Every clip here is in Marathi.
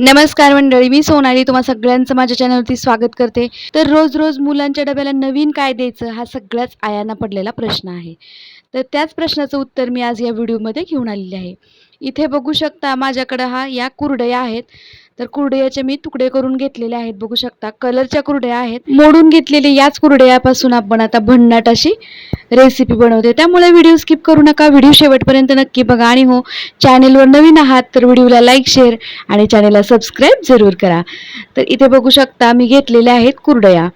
नमस्कार मंडळी मी सोनाली. तुम्हा सगळ्यांचं माझ्या चॅनलवरती स्वागत करते. तर रोज रोज मुलांच्या डब्याला नवीन काय द्यायचं हा सगळ्याच आयांना पडलेला प्रश्न आहे. तर त्याच प्रश्नाचं उत्तर मी आज या व्हिडिओमध्ये घेऊन आलेली आहे. इथे बघू शकता माझ्याकडं हा या कुरडया आहेत. तर कुरडयाचे मी तुकडे करून घेतलेले आहेत. बघू शकता कलरच्या कुरडया आहेत. मोडून घेतलेले याच कुरडयापासून आपण आता भन्नाट अशी रेसिपी बनवते. त्यामुळे व्हिडिओ स्किप करू नका. व्हिडिओ शेवटपर्यंत नक्की बघा. आणि हो चॅनेलवर नवीन आहात तर व्हिडिओला लाईक शेअर आणि चॅनेलला सबस्क्राईब जरूर करा. तर इथे बघू शकता मी घेतलेल्या आहेत कुरडया.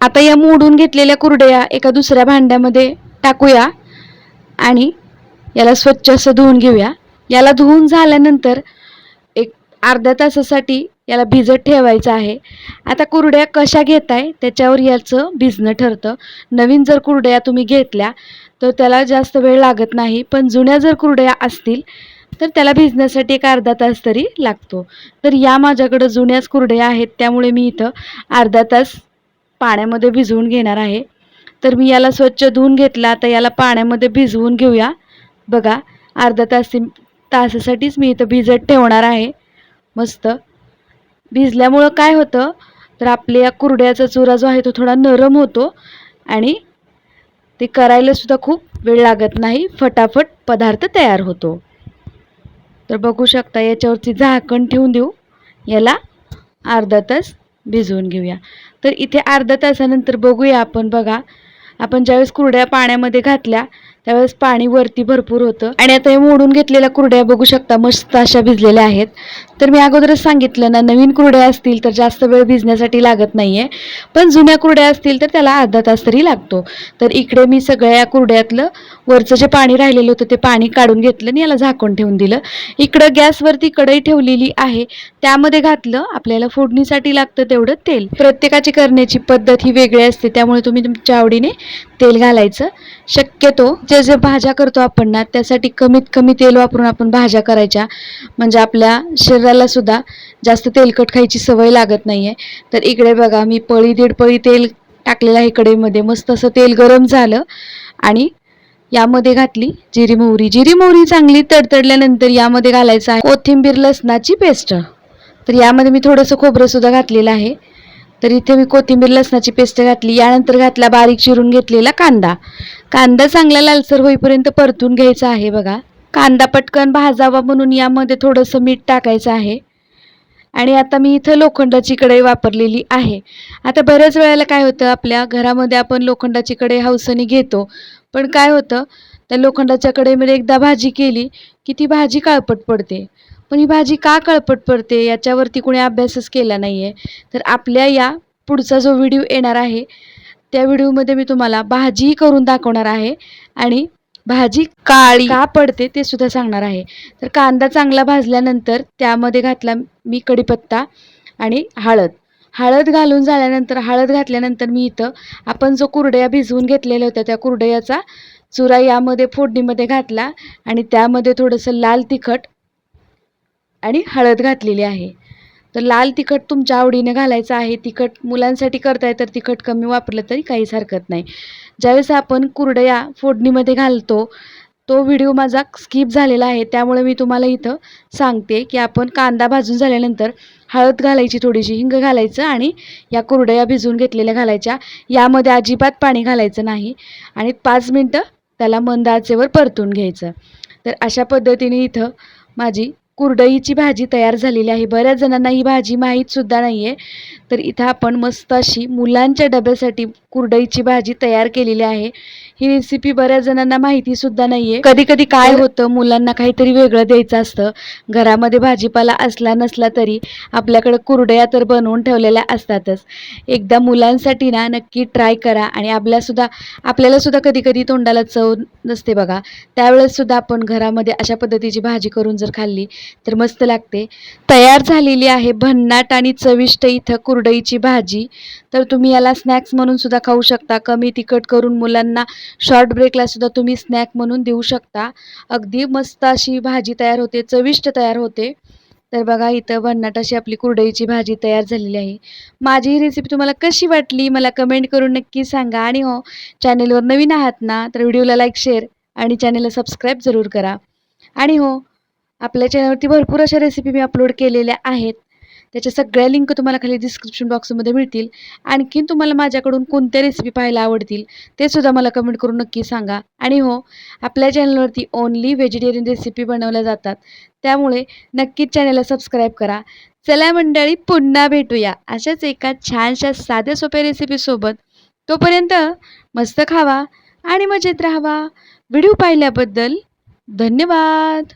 आता या मोडून घेतलेल्या कुरडया एका दुसऱ्या भांड्यामध्ये टाकूया. आणि याला स्वच्छ असं धुवून घेऊया. याला धुवून झाल्यानंतर एक अर्ध्या तासासाठी याला भिजत ठेवायचं आहे. आता कुरड्या कशा घेताय त्याच्यावर याचं भिजणं ठरतं. नवीन जर कुरड्या तुम्ही घेतल्या तर त्याला जास्त वेळ लागत नाही पण जुन्या जर कुरड्या असतील तर त्याला भिजण्यासाठी एक अर्धा तास तरी लागतो. तर या माझ्याकडं जुन्याच कुरड्या आहेत त्यामुळे मी इथं अर्धा तास पाण्यामध्ये भिजवून घेणार आहे. तर मी याला स्वच्छ धुवून घेतला. आता याला पाण्यामध्ये भिजवून घेऊया. बघा अर्धा तासी तासासाठीच मी इथं भिजत ठेवणार आहे. मस्त. भिजल्यामुळं काय होतं? तर आपल्या कुरड्याचा चुरा जो आहे तो थोडा नरम होतो आणि ते करायलासुद्धा खूप वेळ लागत नाही. फटाफट पदार्थ तयार होतो. तर बघू शकता याच्यावरती झाकण ठेवून देऊ. याला अर्धा तास भिजवून घेऊया. तर इथे अर्धा तासानंतर बघूया आपण. बघा आपण ज्यावेळेस कुरड्या पाण्यामध्ये घातल्या त्यावेळेस पाणी वरती भरपूर होतं. आणि आता हे मोडून घेतलेल्या कुरड्या बघू शकता मस्त अशा भिजलेल्या आहेत. तर मी अगोदरच सांगितलं ना नवीन कुरड्या असतील तर जास्त वेळ भिजण्यासाठी लागत नाही आहे पण जुन्या कुरड्या असतील तर त्याला अर्धा तास तरी लागतो. तर इकडे मी सगळ्या कुरड्यातलं वरचं जे पाणी राहिलेलं होतं ते पाणी काढून घेतलं आणि याला झाकून ठेवून दिलं. इकडं गॅसवरती कढई ठेवलेली आहे. त्यामध्ये घातलं आपल्याला फोडणीसाठी लागतं तेवढं तेल. प्रत्येकाची करण्याची पद्धत ही वेगळी असते त्यामुळे तुम्ही तुमच्या आवडीने तेल घालायचं. शक्यतो जे जे भाज्या करतो आपण ना त्यासाठी कमीत कमी तेल वापरून आपण भाज्या करायच्या. म्हणजे आपल्या शरीर शरीराला सुद्धा जास्त तेलकट खायची सवय लागत नाही आहे तर इकडे बघा मी पळी दीड पळी तेल टाकलेलं आहे कढईमध्ये. मस्त असं तेल गरम झालं आणि यामध्ये घातली जिरी मोहरी. जिरी मोहरी चांगली तडतडल्यानंतर यामध्ये घालायचं आहे कोथिंबीर लसणाची पेस्ट. तर यामध्ये मी थोडंसं खोबरंसुद्धा घातलेलं आहे. तर इथे मी कोथिंबीर लसणाची पेस्ट घातली. यानंतर घातला बारीक चिरून घेतलेला कांदा. कांदा चांगला लालसर होईपर्यंत परतून घ्यायचा आहे बघा. कांदा पटकन भाजावा म्हणून यामध्ये थोडंसं मीठ टाकायचं आहे. आणि आता मी इथं लोखंडाची कढई वापरलेली आहे. आता बऱ्याच वेळेला काय होतं आपल्या घरामध्ये आपण लोखंडाची कढई हौसनी घेतो. पण काय होतं त्या लोखंडाच्या कढईमध्ये एकदा भाजी केली की ती भाजी काळपट पडते. पण ही भाजी का काळपट पडते याच्यावरती कुणी अभ्यासच केला नाही आहे तर आपल्या या पुढचा जो व्हिडिओ येणार आहे त्या व्हिडिओमध्ये मी तुम्हाला भाजीही करून दाखवणार आहे आणि भाजी काळी. का पडते ते सुद्धा सांगणार आहे. तर कांदा चांगला भाजल्यानंतर त्यामध्ये घातला मी कढीपत्ता आणि हळद. हळद घालून झाल्यानंतर हळद घातल्यानंतर मी इथं आपण जो कुरडया भिजवून घेतलेल्या होत्या त्या कुरडयाचा चुरा यामध्ये फोडणीमध्ये घातला आणि त्यामध्ये थोडंसं लाल तिखट आणि हळद घातलेली आहे. तर लाल तिखट तुमच्या आवडीने घालायचं आहे. तिखट मुलांसाठी करताय तर तिखट कमी वापरलं तरी काहीच हरकत नाही. ज्यावेळेस आपण कुरडया फोडणीमध्ये घालतो तो व्हिडिओ माझा स्किप झालेला आहे. त्यामुळे मी तुम्हाला इथं सांगते की आपण कांदा भाजून झाल्यानंतर हळद घालायची थोडीशी हिंग घालायचं आणि या कुरडया भिजवून घेतलेल्या घालायच्या. यामध्ये अजिबात पाणी घालायचं नाही आणि पाच मिनटं त्याला मंद आचेवर परतून घ्यायचं. तर अशा पद्धतीने इथं माझी कुरडईची भाजी तयार झालेली आहे. बऱ्याच जणांना ही भाजी माहीतसुद्धा नाही आहे तर इथं आपण मस्त अशी मुलांच्या डब्यासाठी कुरडईची भाजी तयार केलेली आहे. ही रेसिपी बऱ्याच जणांना माहितीसुद्धा नाही आहे कधी कधी काय होतं मुलांना काहीतरी वेगळं द्यायचं असतं. घरामध्ये भाजीपाला असला नसला तरी आपल्याकडं कुरडया तर बनवून ठेवलेल्या असतातच. एकदा मुलांसाठी ना नक्की ट्राय करा आणि आपल्यासुद्धा आपल्यालासुद्धा कधी कधी तोंडाला चव नसते बघा. त्यावेळेससुद्धा आपण घरामध्ये अशा पद्धतीची भाजी करून जर खाल्ली तर मस्त लागते. तयार झालेली आहे भन्नाट आणि चविष्ट इथं कुरडईची भाजी. तर तुम्ही याला स्नॅक्स म्हणून सुद्धा खाऊ शकता. कमी तिखट करून मुलांना शॉर्ट ब्रेकला सुद्धा तुम्ही स्नॅक म्हणून देऊ शकता. अगदी मस्त अशी भाजी तयार होते चविष्ट तयार होते. तर बघा इथं भन्नाट अशी आपली कुरडईची भाजी तयार झालेली आहे. माझी ही रेसिपी तुम्हाला कशी वाटली? मला कमेंट करून नक्की सांगा. आणि हो चॅनेलवर नवीन आहात ना तर व्हिडिओला लाईक शेअर आणि चॅनेलला सबस्क्राईब जरूर करा. आणि हो आपल्या चॅनलवरती भरपूर अशा रेसिपी मी अपलोड केलेल्या आहेत. त्याच्या सगळ्या लिंक तुम्हाला खाली डिस्क्रिप्शन बॉक्समध्ये मिळतील. आणखीन तुम्हाला माझ्याकडून कोणत्या रेसिपी पाहायला आवडतील ते सुद्धा मला कमेंट करून नक्की सांगा. आणि हो आपल्या चॅनलवरती ओन्ली व्हेजिटेरियन रेसिपी बनवल्या जातात. त्यामुळे नक्कीच चॅनलला सबस्क्राईब करा. चला मंडळी पुन्हा भेटूया. अशाच एका छानशा साध्या सोप्या रेसिपीसोबत तोपर्यंत मस्त खावा आणि मजेत राहावा. व्हिडिओ पाहिल्याबद्दल धन्यवाद.